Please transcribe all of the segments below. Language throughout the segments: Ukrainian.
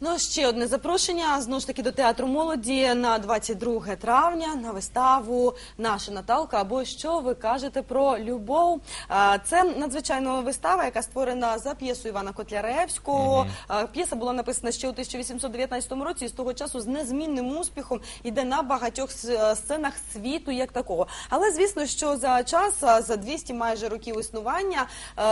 Ну, ще одне запрошення знову ж таки до театру молоді на 22 травня на виставу Наша Наталка або що ви кажете про любов. Це надзвичайно вистава, яка створена за п'єсою Івана Котляревського. П'єса була написана ще у 1819 році і з того часу з незмінним успіхом іде на багатьох сценах світу як такого. Але звісно, що за час, за 200 майже років існування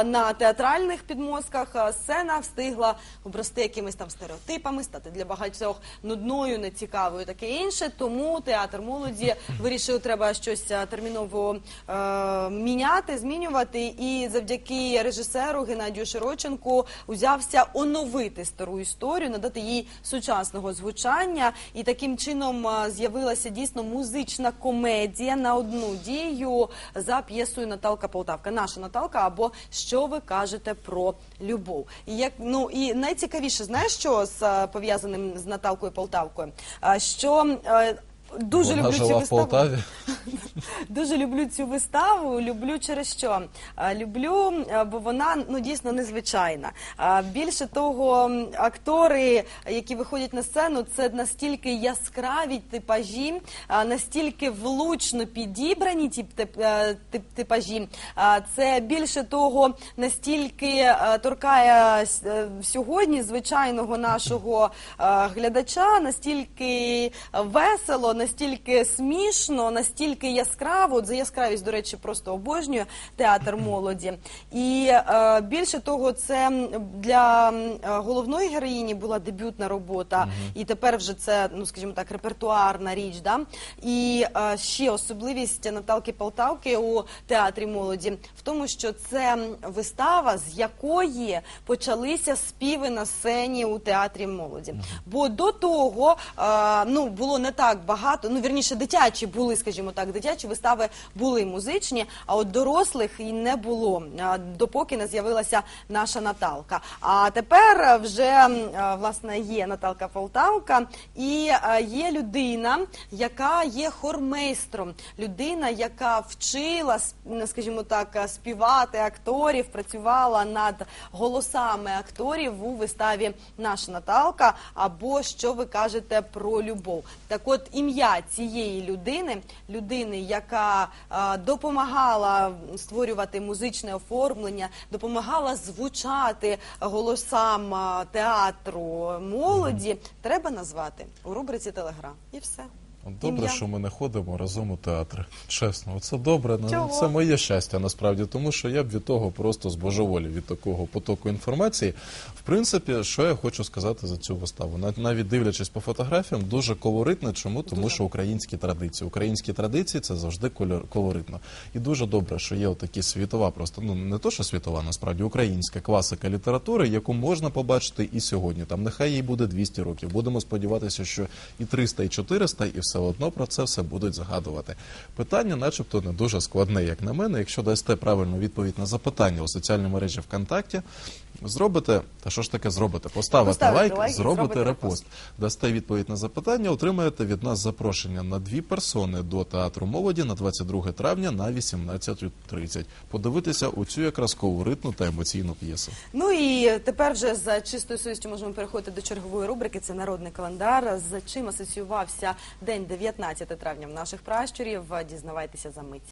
на театральних підмостках а, сцена встигла обрости якимись там стереотипами, стати для багатьох нудною, нецікавою, таке інше. Тому театр молоді вирішив, треба щось терміново е, міняти, змінювати. І завдяки режисеру Геннадію Широченку узявся оновити стару історію, надати їй сучасного звучання. І таким чином з'явилася дійсно музична комедія на одну дію за п'єсою Наталка Полтавка. Наша Наталка або що ви кажете про любов. І як ну і найцікавіше, знаєш, що з пов'язаним з Наталкою Полтавкою? Що е, дуже Вона люблю жила цю в виставу. Полтаві. Дуже люблю цю виставу. Люблю через що? А, Люблю, а, бо вона ну дійсно незвичайна. А, Більше того, м, актори, які виходять на сцену, це настільки яскраві типажі, а, настільки влучно підібрані ті тип- е, тип- типажі. А, Це більше того, настільки е, торкає е, сьогодні звичайного нашого е, глядача, настільки весело, настільки смішно, настільки яскраво. От за яскравість, до речі, просто обожнюю театр молоді. І е, більше того, це для е, головної героїні була дебютна робота, і тепер вже це, ну скажімо так, репертуарна річ. Да? І е, ще особливість Наталки Полтавки у театрі молоді в тому, що це вистава, з якої почалися співи на сцені у театрі молоді. Бо до того е, ну було не так багато. Ну вірніше, дитячі були, скажімо так, дитячі вистави були музичні, а от дорослих і не було, допоки не з'явилася наша Наталка. А тепер вже власне є Наталка Полтавка і є людина, яка є хормейстром, людина, яка вчила, скажімо так, співати акторів, працювала над голосами акторів у виставі Наша Наталка або що ви кажете про любов. Так от ім'я цієї людини, людини, яка е, допомагала створювати музичне оформлення, допомагала звучати голосам е, театру молоді, треба назвати у рубриці Телеграм. І все. Добре, Ім'я. що ми не ходимо разом у театри. Чесно, це добре. ну, Чого? Це моє щастя насправді, тому що я б від того просто збожеволів, від такого потоку інформації. В принципі, що я хочу сказати за цю виставу? Нав- Навіть дивлячись по фотографіям, дуже колоритно. Чому? Тому що українські традиції. Українські традиції це завжди кольор- колоритно. І дуже добре, що є отакі світова, просто ну не то, що світова, насправді українська класика літератури, яку можна побачити і сьогодні. Там нехай їй буде 200 років. Будемо сподіватися, що і 300, і 400, і все одно про це все будуть згадувати. Питання, начебто, не дуже складне, як на мене. Якщо дасте правильну відповідь на запитання у соціальній мережі ВКонтакті, зробите, та що ж таке зробите? Поставите Поставите лайк, лайк і зробите зробите репост. Дасте відповідь на запитання, отримаєте від нас запрошення на дві персони до театру молоді на 22 травня на 18.30. Подивитися у цю якраз колоритну та емоційну п'єсу. Ну і тепер вже за чистою совістю можемо переходити до чергової рубрики. Це народний календар. З чим асоціювався день 19 травня в наших пращурів. Дізнавайтеся за мить.